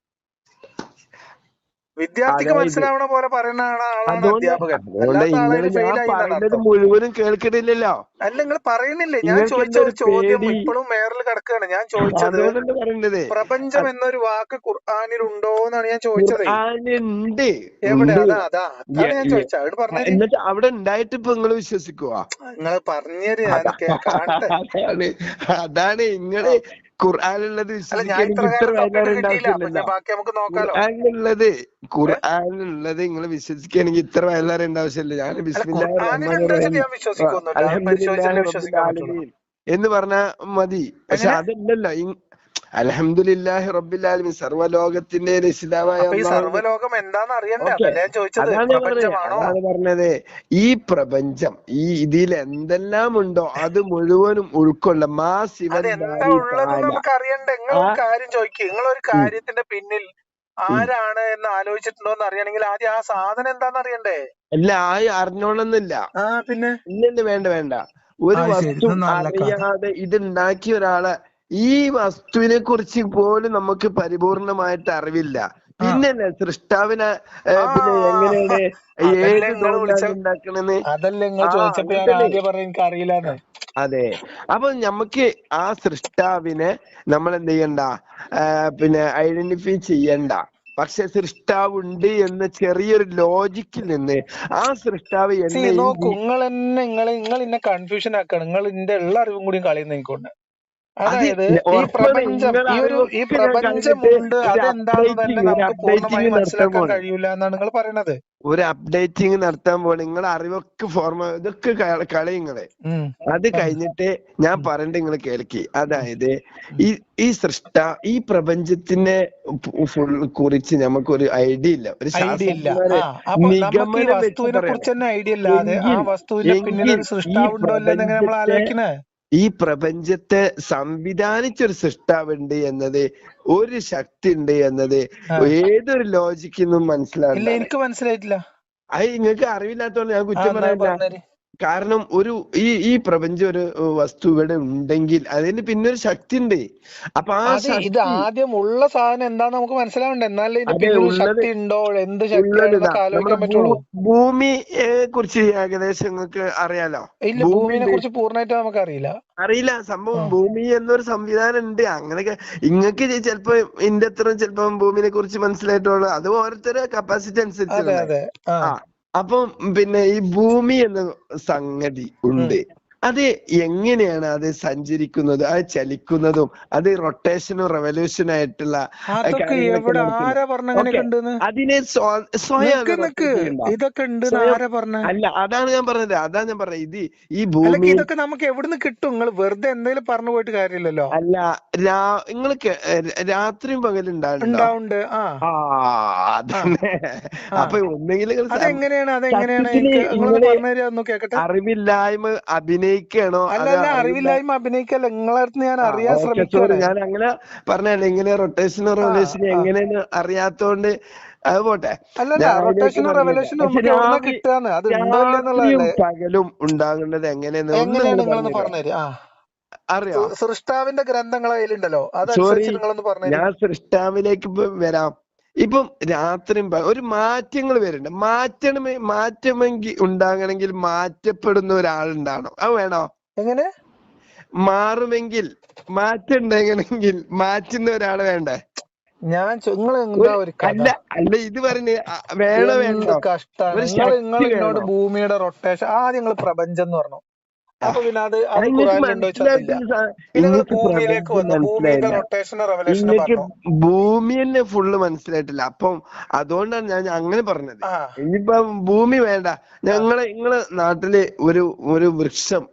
Speaker 2: വിദ്യാർത്ഥിക്ക് മനസ്സിലാവണ പോലെ പറയുന്ന ആളാ- ആളാണ് അധ്യാപകൻ.
Speaker 3: പറയുന്നത് മുഴുവനും കേൾക്കണില്ലല്ലോ
Speaker 2: അല്ല നിങ്ങൾ പറയുന്നില്ലേ? ഞാൻ ചോദിച്ച ഒരു ചോദ്യം ഇപ്പോഴും മേറിൽ കിടക്കുകയാണ് ഞാൻ ചോദിച്ചത്. പ്രപഞ്ചം എന്നൊരു വാക്ക് ഖുർആാനിൽ ഉണ്ടോ എന്നാണ് ഞാൻ ചോദിച്ചത്. എവിടെ? അതാ അതാ അതാണ് ഞാൻ ചോദിച്ചത്. അവിടെ
Speaker 3: എന്നിട്ട് അവിടെ ഉണ്ടായിട്ട് ഇപ്പൊ നിങ്ങൾ വിശ്വസിക്കുക
Speaker 2: നിങ്ങൾ പറഞ്ഞത്
Speaker 3: അതാണ് നിങ്ങൾ ഖുർആാനുള്ളത് ഖുർആാനുള്ളത് ഖുർആാനുള്ളത് നിങ്ങൾ വിശ്വസിക്കുകയാണെങ്കിൽ ഇത്ര വയലാറേണ്ട ആവശ്യമില്ല. ഞാൻ
Speaker 2: പറ്റുള്ളൂ.
Speaker 3: എന്ന് പറഞ്ഞാ മതി. പക്ഷെ അതല്ലല്ലോ അലഹമുല്ലാഹി റബ്ബിലാലമി സർവലോകത്തിന്റെ രക്ഷിതാവായ
Speaker 2: സർവലോകം എന്താന്ന് അറിയണ്ടേ?
Speaker 3: പറഞ്ഞത്. ഈ പ്രപഞ്ചം ഈ ഇതിൽ എന്തെല്ലാം ഉണ്ടോ അത് മുഴുവനും ഉൾക്കൊള്ള മാ ശിവൻ
Speaker 2: നമുക്ക് അറിയണ്ടേ? നിങ്ങൾ ഒരു കാര്യം ചോദിക്കുക നിങ്ങൾ ഒരു കാര്യത്തിന്റെ പിന്നിൽ ആരാണ് എന്ന് ആലോചിച്ചിട്ടുണ്ടോ എന്ന് അറിയണമെങ്കിൽ ആദ്യം ആ സാധനം എന്താന്ന് അറിയണ്ടേ?
Speaker 3: അല്ല ആ അറിഞ്ഞോളന്നില്ല.
Speaker 2: പിന്നെ?
Speaker 3: ഇല്ലല്ല വേണ്ട വേണ്ട. ഒരു വസ്തു അറിയാതെ ഇത് ഉണ്ടാക്കിയ ഒരാളെ ഈ വസ്തുവിനെ കുറിച്ച് പോലും നമുക്ക് പരിപൂർണമായിട്ട് അറിവില്ല. പിന്നെ സൃഷ്ടാവിനെ പിന്നെ എങ്ങനെയാണ് ഏത് അതെ. അപ്പൊ നമുക്ക് ആ സൃഷ്ടാവിനെ നമ്മൾ എന്ത് ചെയ്യണ്ട പിന്നെ ഐഡന്റിഫൈ ചെയ്യണ്ട. പക്ഷെ സൃഷ്ടാവ് ഉണ്ട് എന്ന ചെറിയൊരു ലോജിക്കിൽ നിന്ന് ആ സൃഷ്ടാവ്
Speaker 2: നോക്കൂ നിങ്ങൾ തന്നെ നിങ്ങൾ നിങ്ങൾ എന്നെ കൺഫ്യൂഷൻ ആക്കണം. നിങ്ങൾ എന്റെ എല്ലാ അറിവും കൂടി കളയുന്ന എനിക്കൊണ്ട്. അതായത് ഈ പ്രപഞ്ചം ഈ ഒരു ഈ തന്നെ നമുക്ക് പൂർണമായി
Speaker 3: updating
Speaker 2: മനസ്സിലാക്കാൻ
Speaker 3: നടത്താൻ
Speaker 2: കഴിയൂല എന്നാണ് നിങ്ങൾ
Speaker 3: ഒരു അപ്ഡേറ്റിംഗ് നടത്താൻ പോലെ നിങ്ങളെ അറിവൊക്കെ ഫോർമ ഇതൊക്കെ കളി നിങ്ങളെ. അത് കഴിഞ്ഞിട്ട് ഞാൻ പറയണ്ട നിങ്ങൾ കേൾക്കി. അതായത് ഈ ഈ സൃഷ്ട ഈ പ്രപഞ്ചത്തിനെ ഫുൾ കുറിച്ച് നമുക്കൊരു ഐഡിയ ഇല്ല. ഒരു
Speaker 2: ഐഡിയ ഇല്ല. ഒരു നമുക്ക്
Speaker 3: നിഗമനം
Speaker 2: വസ്തുവിനെ കുറിച്ച് തന്നെ ഐഡിയ ഇല്ലാതെ ആ വസ്തുവിന്റെ പിന്നിൽ സൃഷ്ടാവുണ്ടോ നമ്മൾ ആലോചിക്കണേ?
Speaker 3: ഈ പ്രപഞ്ചത്തെ സംവിധാനിച്ചൊരു സൃഷ്ടാവുണ്ട് എന്നത് ഒരു ശക്തി ഉണ്ട് എന്നത് ഏതൊരു ലോജിക്കിനും നിന്നും
Speaker 2: ഇല്ല
Speaker 3: മനസ്സിലാവില്ല.
Speaker 2: എനിക്ക് മനസ്സിലായിട്ടില്ല.
Speaker 3: അത് നിങ്ങൾക്ക് അറിവില്ലാത്തോണ്ട് ഞാൻ കുറ്റം
Speaker 2: പറഞ്ഞേര്.
Speaker 3: കാരണം ഒരു ഈ ഈ പ്രപഞ്ചം ഒരു വസ്തു ഇവിടെ ഉണ്ടെങ്കിൽ അതിന് പിന്നെ ഒരു ശക്തി ഉണ്ട് അപ്പൊ ആ
Speaker 2: ഇത് ആദ്യം ഉള്ള സാധനം എന്താന്ന് നമുക്ക് മനസ്സിലാവണ്ടേ? എന്നാലേ ഇതിന്
Speaker 3: പിന്നെ
Speaker 2: പിന്നിൽ ശക്തി ഉണ്ടോ? എന്ത്
Speaker 3: ശക്തി ഭൂമിയെ കുറിച്ച് ഏകദേശം നിങ്ങൾക്ക് അറിയാലോ?
Speaker 2: ഇല്ല ഭൂമിനെ കുറിച്ച് പൂർണമായിട്ട് നമുക്ക് അറിയില്ല.
Speaker 3: അറിയില്ല സംഭവം ഭൂമി എന്നൊരു സംവിധാനം ഉണ്ട്. അങ്ങനെയൊക്കെ ഇങ്ങക്ക് ചിലപ്പോ ഇന്റെ അത്ര ചിലപ്പോ ഭൂമിനെ കുറിച്ച് മനസ്സിലായിട്ടുള്ളൂ. അത് ഓരോരുത്തരുടെ കപ്പാസിറ്റി അനുസരിച്ച് അപ്പം പിന്നെ ഈ ഭൂമി എന്ന സംഗതി ഉണ്ട്. അത് എങ്ങനെയാണ് അത് സഞ്ചരിക്കുന്നത്? അത് ചലിക്കുന്നതും അത് റൊട്ടേഷനും റെവല്യൂഷനും ആയിട്ടുള്ള അതിനെ സ്വ- സ്വയം.
Speaker 2: ഇതൊക്കെ ഉണ്ട്.
Speaker 3: അല്ല അതാണ് ഞാൻ പറഞ്ഞത്. അതാണ് ഞാൻ പറഞ്ഞത്. ഇത് ഈ ഭൂമി
Speaker 2: ഇതൊക്കെ നമുക്ക് എവിടുന്ന് കിട്ടും? നിങ്ങൾ വെറുതെ എന്തെങ്കിലും പറഞ്ഞു പോയിട്ട് കാര്യമില്ലല്ലോ?
Speaker 3: അല്ല നിങ്ങൾക്ക് നിങ്ങൾ രാത്രിയും പകലും ഉണ്ടാവുന്നുണ്ടോ
Speaker 2: ആ.
Speaker 3: അതന്നെ. അപ്പൊ ഒന്നെങ്കിലും
Speaker 2: അതെങ്ങനെയാണ്? അതെങ്ങനെയാണ്?
Speaker 3: അറിവില്ലായ്മ
Speaker 2: എനിക്ക്
Speaker 3: അഭിനയിക്കണോ?
Speaker 2: അല്ല അറിവില്ലായ്മ അഭിനയിക്കല്ല. നിങ്ങളടുത്ത് ഞാൻ അറിയാൻ
Speaker 3: ഓക്കേ, ഞാൻ അങ്ങനെ പറഞ്ഞല്ലേ ഇങ്ങനെ റൊട്ടേഷനും റെവല്യൂഷനും
Speaker 2: ആ.
Speaker 3: എങ്ങനെയെന്ന് അറിയാത്തോണ്ട് അത് പോട്ടെ.
Speaker 2: റൊട്ടേഷനും
Speaker 3: പകലും ഉണ്ടാകേണ്ടത് എങ്ങനെയെന്ന് അറിയാം
Speaker 2: എങ്ങനെയാണ് സൃഷ്ടാവിന്റെ ഗ്രന്ഥങ്ങൾ അതിലുണ്ടല്ലോ
Speaker 3: ഞാൻ സൃഷ്ടാവിലേക്ക് വരാം. ഇപ്പം രാത്രിയും ഒരു മാറ്റങ്ങൾ വരുന്നുണ്ട്. മാറ്റണം മാറ്റമെങ്കിൽ ഉണ്ടാകണമെങ്കിൽ മാറ്റപ്പെടുന്ന ഒരാളുണ്ടാണോ അത് വേണോ?
Speaker 2: എങ്ങനെ?
Speaker 3: മാറുമെങ്കിൽ മാറ്റം ഉണ്ടാകണമെങ്കിൽ മാറ്റുന്ന ഒരാൾ വേണ്ടേ?
Speaker 2: ഞാൻ നിങ്ങൾ എന്താ ഒരു
Speaker 3: അല്ല അല്ല ഇത് പറഞ്ഞ് വേണോ വേണ്ടോ?
Speaker 2: നിങ്ങൾ ഇങ്ങോട്ട് എന്നോട് ഭൂമിയുടെ റൊട്ടേഷൻ ആദ്യം നിങ്ങൾ പ്രപഞ്ചം എന്ന് പറഞ്ഞു. അപ്പൊ പിന്നെ അത് ഭൂമിയിലേക്ക് വന്നു ഭൂമിയുടെ റൊട്ടേഷനും പറഞ്ഞു?
Speaker 3: ഭൂമി തന്നെ ഫുള്ള് മനസ്സിലായിട്ടില്ല. അപ്പം അതുകൊണ്ടാണ് ഞാൻ അങ്ങനെ പറഞ്ഞത്. ഇനിയിപ്പൊ ഭൂമി വേണ്ട. ഞങ്ങളെ ഇങ്ങൾ നാട്ടിൽ ഒരു ഒരു വൃക്ഷം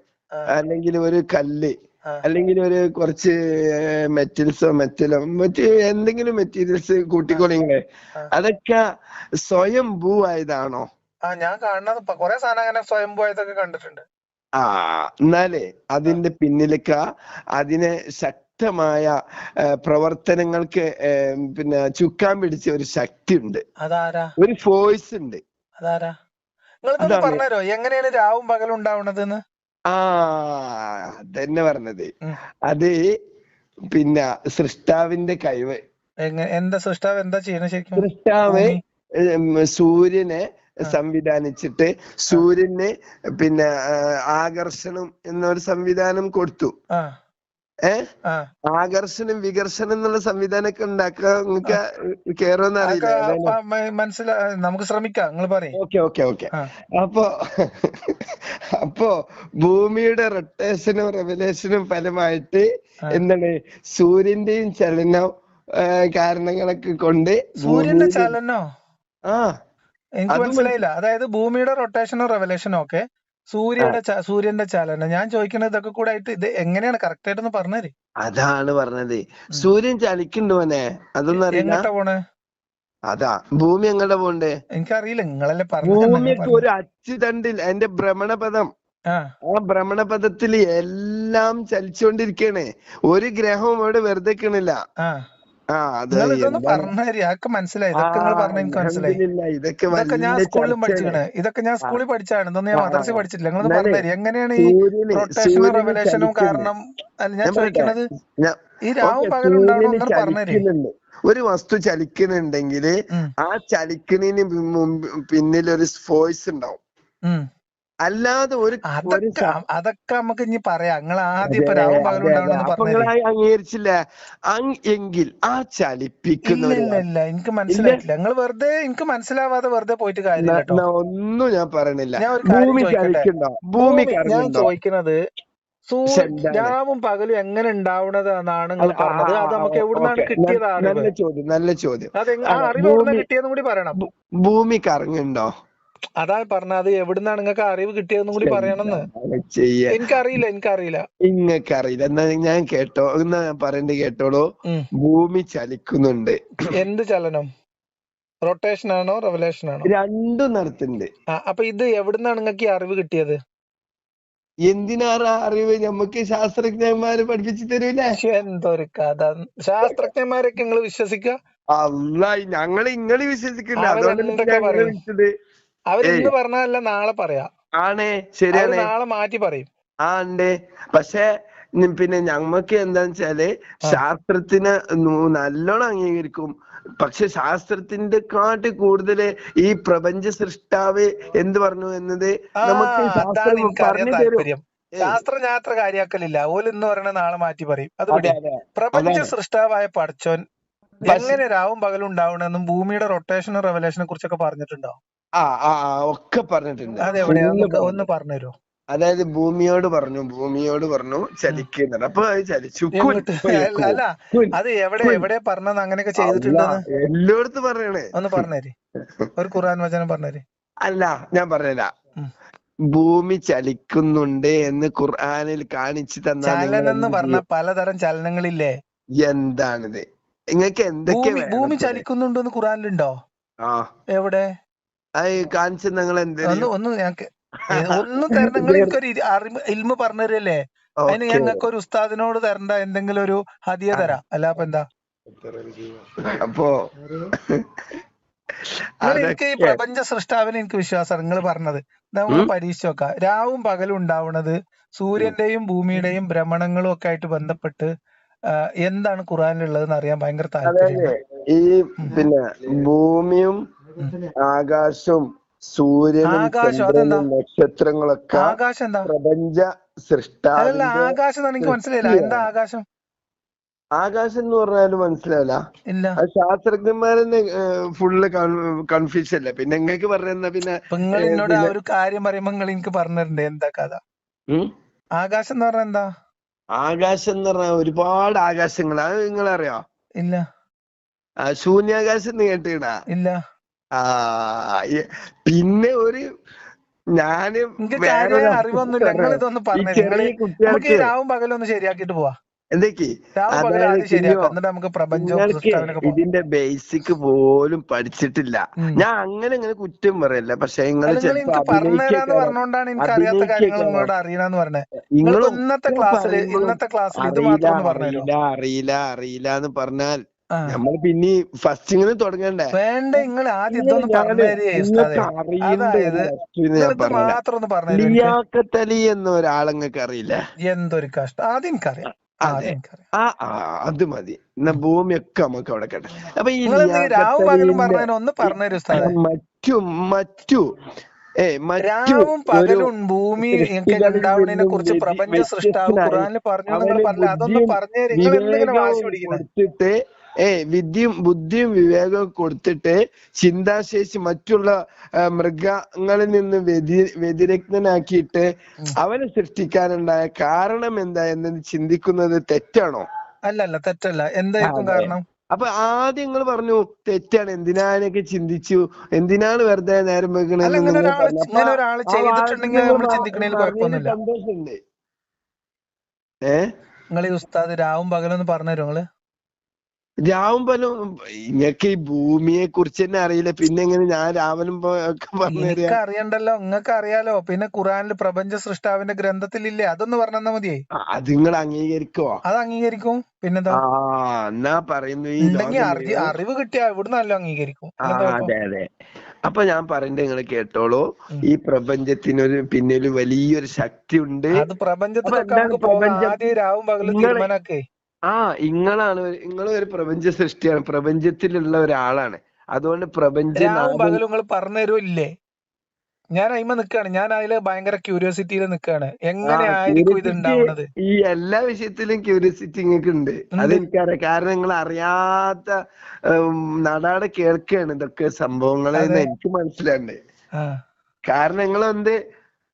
Speaker 3: അല്ലെങ്കിൽ ഒരു കല്ല് അല്ലെങ്കിൽ ഒരു കുറച്ച് മെറ്റൽസോ മെറ്റലോ മറ്റ് എന്തെങ്കിലും മെറ്റീരിയൽസ് കൂട്ടിക്കോളിങ്ങളെ അതൊക്കെ സ്വയം ഭൂ ആയതാണോ?
Speaker 2: ആ ഞാൻ കാണുന്നത് കൊറേ സാധനം അങ്ങനെ സ്വയംഭൂവായതൊക്കെ കണ്ടിട്ടുണ്ട്.
Speaker 3: ആ എന്നാലേ അതിന്റെ പിന്നിലേക്ക് അതിനെ ശക്തമായ പ്രവർത്തനങ്ങൾക്ക് പിന്നെ ചുക്കാൻ പിടിച്ച ഒരു ശക്തി ഉണ്ട് ഒരു ഫോഴ്സ് ഉണ്ട്. അതാണ്.
Speaker 2: എങ്ങനെയാണ് രാവും പകലും ഉണ്ടാവുന്നത് എന്ന്
Speaker 3: ആ അതന്നെ പറഞ്ഞത്. അത് പിന്നെ സൃഷ്ടാവിന്റെ കഴിവ്.
Speaker 2: എന്താ സൃഷ്ടാവ് എന്താ ചെയ്യണത് ശരിക്കും?
Speaker 3: സൃഷ്ടാവ് സൂര്യനെ സംവിധാനിച്ചിട്ട് സൂര്യന് പിന്നെ ആകർഷണം എന്നൊരു സംവിധാനം കൊടുത്തു. ഏ? ആകർഷണം വികർഷണം എന്നുള്ള സംവിധാനമൊക്കെ ഉണ്ടാക്കാൻ കേറുമെന്ന് അറിയില്ല.
Speaker 2: ആ, മനസ്സിലാ നമുക്ക് ശ്രമിക്കാം. നിങ്ങൾ പറയും.
Speaker 3: Okay okay okay. അപ്പോ അപ്പോ ഭൂമിയുടെ റൊട്ടേഷനും റെവലേഷനും ഫലമായിട്ട്. എന്താണ്? സൂര്യന്റെയും ചലനം കാരണങ്ങളൊക്കെ കൊണ്ട്
Speaker 2: സൂര്യന്റെ ചലനോ?
Speaker 3: ആ.
Speaker 2: എനിക്ക് മനസ്സിലായില്ല. അതായത് ഭൂമിയുടെ റൊട്ടേഷനും റെവലേഷനും ഒക്കെ സൂര്യയുടെ സൂര്യന്റെ ചലനം. ഞാൻ ചോദിക്കുന്നത് ഇതൊക്കെ കൂടെ ആയിട്ട് ഇത് എങ്ങനെയാണ് കറക്റ്റ് ആയിട്ടൊന്ന് പറഞ്ഞത്
Speaker 3: അതാണ് പറഞ്ഞത്. സൂര്യൻ ചലിക്കുന്നുണ്ട് മോനെ? അതൊന്നും
Speaker 2: എങ്ങട്ടാ പോണേ?
Speaker 3: അതാ. ഭൂമി എങ്ങടെ പോണ്ടേ?
Speaker 2: എനിക്കറിയില്ല. നിങ്ങളല്ലേ പറഞ്ഞു
Speaker 3: ഭൂമിക്ക് ഒരു അച്ചുതണ്ടിൽ അതിന്റെ ഭ്രമണപഥം.
Speaker 2: ആ.
Speaker 3: ഭ്രമണപഥത്തിൽ ഭ്രമണപഥത്തിൽ എല്ലാം ചലിച്ചുകൊണ്ടിരിക്കണേ ഒരു ഗ്രഹവും അവിടെ വെറുതെ നിക്കണില്ല
Speaker 2: നിങ്ങൾ ഇതൊക്കെ നിങ്ങൾ ഞാൻ സ്കൂളിൽ ഇതൊക്കെ ഞാൻ സ്കൂളിൽ പഠിച്ചാണ്. ഇതൊന്നും ഞാൻ
Speaker 3: ആ.
Speaker 2: പഠിച്ചിട്ടില്ല. നിങ്ങളൊന്ന്
Speaker 3: എന്നാലേ
Speaker 2: എങ്ങനെയാണ് ഈ റൊട്ടേഷനും റെവലേഷനും കാരണം ഞാൻ
Speaker 3: ഞാൻ-
Speaker 2: ഈ രാവും പകലും ഉണ്ടാവണം
Speaker 3: ഒരു വസ്തു ചലിക്കുന്നുണ്ടെങ്കിൽ ആ ചലിക്കുന്നതിന് മുമ്പ് പിന്നിൽ ഒരു ഫോഴ്സ് ഉണ്ടാവും. അല്ലാതെ ഒരു ഒരു
Speaker 2: അതൊക്കെ നമുക്ക് ഇനി പറയാം. നിങ്ങൾ ആദ്യം
Speaker 3: അംഗീകരിച്ചില്ല. എങ്കിൽ ആ ചലിപ്പിക്കുന്ന
Speaker 2: എനിക്ക് മനസ്സിലായിട്ടില്ല. നിങ്ങൾ വെറുതെ എനിക്ക് മനസ്സിലാവാതെ വെറുതെ പോയിട്ട് കാര്യമില്ല
Speaker 3: ന- ഒന്നും ഞാൻ പറയണില്ല.
Speaker 2: ഞാൻ ഒരു കാര്യം
Speaker 3: ഭൂമി
Speaker 2: ഞാൻ
Speaker 3: കറങ്ങുന്നുണ്ടോ
Speaker 2: ചോദിക്കുന്നത് രാവും പകലും എങ്ങനെ ഉണ്ടാവണത് എന്നാണ് നിങ്ങൾ പറഞ്ഞത്. അത് നമുക്ക് എവിടുന്നാണ്
Speaker 3: ഓക്കേ.
Speaker 2: കിട്ടിയത്
Speaker 3: ന-
Speaker 2: അറിവ്
Speaker 3: നല്ല ചോദ്യം നല്ല ചോദ്യം.
Speaker 2: അത് അറിവ് കിട്ടിയെന്നും കൂടി പറയണം.
Speaker 3: ഭൂമി കറങ്ങുന്നുണ്ടോ?
Speaker 2: അതാ പറഞ്ഞ അത് എവിടുന്നാണ് നിങ്ങൾക്ക് അറിവ് കിട്ടിയതെന്നും കൂടി പറയണമെന്ന്. എനിക്കറിയില്ല എനിക്കറിയില്ല.
Speaker 3: ഇങ്ങക്ക് അറിയില്ല എന്നാ ഞാൻ കേട്ടോ. എന്നാ ഞാൻ പറയണ്ട കേട്ടോളൂ. ഭൂമി ചലിക്കുന്നുണ്ട്.
Speaker 2: എന്ത് ചലനം? റൊട്ടേഷൻ ആണോ റെവലേഷൻ ആണോ?
Speaker 3: രണ്ടും നടത്തുന്നുണ്ട്
Speaker 2: അപ്പൊ ഇത് എവിടുന്നാണ് നിങ്ങൾക്ക് ഈ അറിവ് കിട്ടിയത്?
Speaker 3: എന്തിനാറാ അറിവ്? നമുക്ക് ശാസ്ത്രജ്ഞന്മാര് പഠിപ്പിച്ചു തരൂലേ?
Speaker 2: എന്തൊരു കഥ. ശാസ്ത്രജ്ഞന്മാരൊക്കെ നിങ്ങൾ വിശ്വസിക്കുക
Speaker 3: അല്ല ഞങ്ങൾ ഇങ്ങൾ വിശ്വസിക്കില്ല
Speaker 2: അവരെന്തൊക്കെ
Speaker 3: അതുകൊണ്ടല്ലേ
Speaker 2: ഞങ്ങൾ
Speaker 3: അവർ
Speaker 2: ഇന്ന് പറഞ്ഞല്ല നാളെ പറയാ.
Speaker 3: ആണേ ശരിയാണ്.
Speaker 2: നാളെ മാറ്റി പറയും.
Speaker 3: ആ ഉണ്ട്. പക്ഷെ പിന്നെ ഞമ്മക്ക് എന്താന്ന്
Speaker 2: വെച്ചാൽ.
Speaker 3: ശാസ്ത്രത്തിന് നല്ലോണം അംഗീകരിക്കും. പക്ഷെ ശാസ്ത്രത്തിന്റെ കാട്ടി കൂടുതൽ ഈ പ്രപഞ്ച സൃഷ്ടാവ് എന്ത് പറഞ്ഞു എന്നത് നമുക്ക് ശാസ്ത്രം പറഞ്ഞു തരും.
Speaker 2: ശാസ്ത്രം ഞാൻ അത്ര കാര്യാക്കലില്ല. ഓൽ ഇന്ന് പറയണ നാളെ മാറ്റി പറയും. അത് പ്രപഞ്ച. സൃഷ്ടാവായ പടച്ചോൻ എങ്ങനെ രാവും പകലും ഉണ്ടാവണമെന്നും ഭൂമിയുടെ റൊട്ടേഷനും റെവലേഷനെ കുറിച്ചൊക്കെ പറഞ്ഞിട്ടുണ്ടോ?
Speaker 3: ആ ആ ഒക്കെ പറഞ്ഞിട്ടുണ്ട്.
Speaker 2: ഒന്ന് പറഞ്ഞുതരോ
Speaker 3: അതായത് ഭൂമിയോട് പറഞ്ഞു ഭൂമിയോട് പറഞ്ഞു ചലിക്കുന്നുണ്ട്. അപ്പൊ അത് ചലിച്ചു.
Speaker 2: അല്ല. അത് എവിടെ എവിടെ പറഞ്ഞത് അങ്ങനെയൊക്കെ ചെയ്തിട്ടുണ്ടെന്ന്?
Speaker 3: എല്ലായിടത്തും പറയണേ.
Speaker 2: ഒന്ന് പറഞ്ഞേരി ഒരു ഖുർആൻ വചനം പറഞ്ഞേരി
Speaker 3: അല്ല ഞാൻ പറഞ്ഞില്ല ഭൂമി ചലിക്കുന്നുണ്ട് എന്ന് ഖുർആനിൽ കാണിച്ചു തന്ന
Speaker 2: ചലനം എന്ന് പറഞ്ഞ പലതരം ചലനങ്ങളില്ലേ?
Speaker 3: എന്താണിത്? നിങ്ങൾക്ക് എന്തൊക്കെ
Speaker 2: ഭൂമി ചലിക്കുന്നുണ്ടോ ഖുറാനിലുണ്ടോ
Speaker 3: ആ.
Speaker 2: എവിടെ?
Speaker 3: കാണിച്ചു നിങ്ങൾ എന്ത്
Speaker 2: ഒന്ന് ഒന്ന് ഞങ്ങക്ക് ഒന്നും തരണം നിങ്ങൾ എനിക്കൊരു ഇ- അറിവ് ഇൽമ പറഞ്ഞു തരല്ലേ അതിന് ഞങ്ങൾക്ക് ഒരു ഉസ്താദിനോട് തരണ്ട എന്തെങ്കിലും ഒരു ഹതിയ തരാം. അല്ല അപ്പൊ എന്താ?
Speaker 3: അപ്പോ
Speaker 2: എനിക്ക് ഈ പ്രപഞ്ച സൃഷ്ടാവിന് എനിക്ക് വിശ്വാസം നിങ്ങൾ പറഞ്ഞത്. നമ്മൾ. പരീക്ഷിച്ച് നോക്കാം. രാവും പകലും ഉണ്ടാവുന്നത് സൂര്യന്റെയും ഭൂമിയുടെയും ഭ്രമണങ്ങളും ഒക്കെ ആയിട്ട് ബന്ധപ്പെട്ട് എന്താണ് ഖുറാനിലുള്ളതെന്ന് അറിയാൻ ഭയങ്കര താല്പര്യം
Speaker 3: ഈ പിന്നെ ഭൂമിയും ആകാശവും സൂര്യനും ചന്ദ്രനും നക്ഷത്രങ്ങളൊക്കെ
Speaker 2: ആകാശം എന്താ?
Speaker 3: പ്രപഞ്ച സൃഷ്ടാവിന്റെ
Speaker 2: ആകാശം എന്ന് എനിക്ക് മനസ്സിലായില്ല. എന്താ ആകാശം?
Speaker 3: ആകാശം എന്ന് പറഞ്ഞാലും മനസ്സിലാവില്ല.
Speaker 2: ഇല്ല.
Speaker 3: അത് ശാസ്ത്രജ്ഞന്മാരെന്നെ ഫുള്ള് കൺഫ്യൂഷൻ അല്ലേ? പിന്നെ നിങ്ങൾക്ക് പറഞ്ഞാ പിന്നെ
Speaker 2: നിങ്ങൾ എന്നോട് ആ ഒരു കാര്യം പറയുമ്പോ നിങ്ങൾ എനിക്ക് പറഞ്ഞിട്ടുണ്ട്. എന്താ കഥ? ആകാശം എന്ന് പറഞ്ഞാ എന്താ?
Speaker 3: ആകാശം എന്ന് പറഞ്ഞാൽ ഒരുപാട് ആകാശങ്ങൾ അത് നിങ്ങളറിയോ?
Speaker 2: ഇല്ല.
Speaker 3: ആ, ശൂന്യാകാശം കേട്ടിടാ
Speaker 2: ഇല്ല.
Speaker 3: ആ പിന്നെ ഒരു
Speaker 2: ഞാൻ അറിവൊന്നുമില്ല ഇതൊന്ന് പറഞ്ഞു രാവും ശരിയാക്കിട്ട് പോവാ.
Speaker 3: എന്തൊക്കെ? ഇതിന്റെ ബേസിക് പോലും പഠിച്ചിട്ടില്ല. ഞാൻ അങ്ങനെ ഇങ്ങനെ കുറ്റം പറയല്ല. പക്ഷെ നിങ്ങൾ
Speaker 2: ഇന്നത്തെ ക്ലാസ്സിൽ ഇന്നത്തെ ക്ലാസ്സിൽ
Speaker 3: അറിയില്ല അറിയില്ല എന്ന് പറഞ്ഞാൽ നമ്മൾ പിന്നെ ഫസ്റ്റ് ഇങ്ങനെ തുടങ്ങണ്ടേ?
Speaker 2: വേണ്ട നിങ്ങൾ ആദ്യം ഇതൊന്ന് പറഞ്ഞു
Speaker 3: ലിയാഖത്ത് എന്ന ഒരാളെ നിങ്ങൾക്ക് അറിയില്ല.
Speaker 2: എന്തൊരു കഷ്ടം. ആദ്യം എനിക്കറിയാം.
Speaker 3: അതെ. ആ അത് മതി. എന്നാ ഭൂമിയൊക്കെ നമുക്ക് അവിടെ കേട്ടെ. അപ്പൊ ഈ
Speaker 2: രാവും പകലും പറഞ്ഞതിന് ഒന്ന്
Speaker 3: മറ്റു മറ്റു ഏ മറ്റു
Speaker 2: രാവും പകലും ഭൂമി ഉണ്ടാവുന്നതിനെ കുറിച്ച് പ്രപഞ്ച സൃഷ്ടാവ് ഖുറാനിൽ പറഞ്ഞു നിങ്ങൾ അതൊന്നും പറഞ്ഞു നിങ്ങൾ വാശി പിടിക്കുന്നത്
Speaker 3: ഏ വിദ്യയും ബുദ്ധിയും വിവേകവും കൊടുത്തിട്ട് ചിന്താശേഷി മറ്റുള്ള മൃഗങ്ങളിൽ നിന്ന് വ്യതി വ്യതിരക്തനാക്കിയിട്ട് അവനെ സൃഷ്ടിക്കാനുണ്ടായ കാരണം എന്താ എന്ന് ചിന്തിക്കുന്നത് തെറ്റാണോ?
Speaker 2: അല്ല അല്ല തെറ്റല്ല. എന്തായിരിക്കും കാരണം?
Speaker 3: അപ്പൊ ആദ്യം നിങ്ങൾ പറഞ്ഞു തെറ്റാണ്. എന്തിനാ അതിനൊക്കെ ചിന്തിച്ചു? എന്തിനാണ് വെറുതെ നേരം വെക്കണെന്ന് പറഞ്ഞു സന്തോഷമുണ്ട്.
Speaker 2: നിങ്ങൾ ഈ ഉസ്താദ് രാവും പകലൊന്ന് പറഞ്ഞുതരോ നിങ്ങൾ
Speaker 3: രാവും പലും ഇങ്ങക്ക് ഈ ഭൂമിയെ കുറിച്ച് തന്നെ അറിയില്ല. പിന്നെ എങ്ങനെ ഞാൻ രാവനും ഒക്കെ പറഞ്ഞു
Speaker 2: അറിയണ്ടല്ലോ നിങ്ങൾക്ക് അറിയാലോ. പിന്നെ ഖുറാനിൽ പ്രപഞ്ച സൃഷ്ടാവിന്റെ ഗ്രന്ഥത്തിലില്ലേ? അതൊന്ന് പറഞ്ഞു മതിയേ.
Speaker 3: അത് നിങ്ങൾ അംഗീകരിക്കോ?
Speaker 2: അത് അംഗീകരിക്കും. പിന്നെന്താ?
Speaker 3: ആ എന്നാ പറയുന്നു ഈ
Speaker 2: അറിവ് കിട്ടിയാ ഇവിടുന്നല്ലോ അംഗീകരിക്കും.
Speaker 3: അതെ അതെ. അപ്പൊ ഞാൻ പറയണ്ടേ നിങ്ങൾ കേട്ടോളൂ. ഈ പ്രപഞ്ചത്തിനൊരു പിന്നിൽ വലിയൊരു ശക്തി ഉണ്ട്
Speaker 2: അത് പോകാം. ആദ്യം രാവും പകലും തീരുമാനാക്കേ.
Speaker 3: ആ ഇങ്ങളാണ് നിങ്ങൾ ഒരു പ്രപഞ്ച സൃഷ്ടിയാണ്. പ്രപഞ്ചത്തിലുള്ള ഒരാളാണ്. അതുകൊണ്ട് പ്രപഞ്ച
Speaker 2: രാവും പകലും നിങ്ങൾ പറഞ്ഞു തരുമില്ലേ ഞാൻ അയിമ നിക്കാണ്. ഞാൻ അതിൽ ഭയങ്കര ക്യൂരിയോസിറ്റിയിൽ നിക്കാണ്. എങ്ങനെ ആയിരിക്കും ഇത് ഉണ്ടാവുന്നത്
Speaker 3: ഈ എല്ലാ വിഷയത്തിലും ക്യൂരിയോസിറ്റി നിങ്ങൾക്ക് ഉണ്ട്. അതെനിക്കറിയാം കാരണം നിങ്ങൾ അറിയാത്ത നടാട് കേൾക്കാണ് ഇതൊക്കെ സംഭവങ്ങളെന്ന്. എനിക്ക് മനസ്സിലാണ്ട്. കാരണം നിങ്ങൾ എന്ത്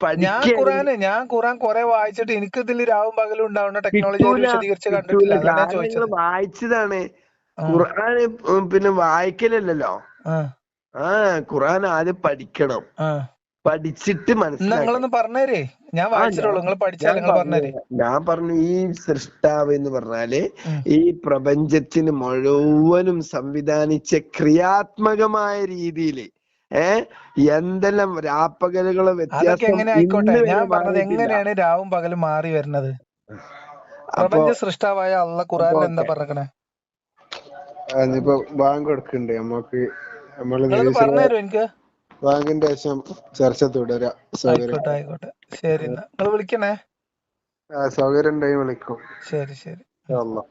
Speaker 2: ഞാൻ
Speaker 3: ഖുറാൻ
Speaker 2: ഖുറാന് ഞാൻ ഖുറാൻ കുറെ വായിച്ചിട്ട് എനിക്ക് ഇതിൽ രാവും പകലും ഉണ്ടാവുന്ന ടെക്നോളജി വിശദീകരിച്ച് കണ്ടിട്ടില്ല.
Speaker 3: വായിച്ചതാണ്.
Speaker 2: ഖുറാൻ
Speaker 3: ഖുർആൻ പിന്നെ വായിക്കലല്ലല്ലോ?
Speaker 2: ആ,
Speaker 3: ഖുർആൻ ആദ്യം പഠിക്കണം. പഠിച്ചിട്ട്
Speaker 2: നിങ്ങളൊന്ന് പറഞ്ഞേരേ. ഞാൻ വായിച്ചിട്ടുള്ളൂ. നിങ്ങൾ പഠിച്ചാൽ നിങ്ങൾ പറഞ്ഞേരേ.
Speaker 3: പറഞ്ഞു ഞാൻ പറഞ്ഞു ഈ സൃഷ്ടാവ് എന്ന്
Speaker 2: പറഞ്ഞാൽ
Speaker 3: ഈ പ്രപഞ്ചത്തിന് മുഴുവനും സംവിധാനിച്ച ക്രിയാത്മകമായ രീതിയിൽ ഏ? എന്തെല്ലാം
Speaker 2: രാപ്പകലുകൾ
Speaker 3: വ്യത്യാസം
Speaker 2: എങ്ങനെയാണ് രാവും പകലും മാറി വരുന്നത്? പ്രപഞ്ച സൃഷ്ടാവായ അള്ള ഖുറാനിൽ എന്താ പറഞ്ഞേ
Speaker 1: അതിപ്പോ ബാങ്ക് കൊടുക്കണ്ട്. നമ്മക്ക്
Speaker 2: നമ്മൾ
Speaker 1: നിരീശ്വര
Speaker 2: എനിക്ക്?
Speaker 1: ബാങ്കിന്റെ ശേഷം ചർച്ച തുടരാം. സൗകര്യം.
Speaker 2: ആയിക്കോട്ടെ ആയിക്കോട്ടെ. ശരി നിങ്ങൾ വിളിക്കണേ?
Speaker 1: സൗകര്യം വിളിക്കും.
Speaker 2: ശരി ശരി.
Speaker 1: അല്ലാ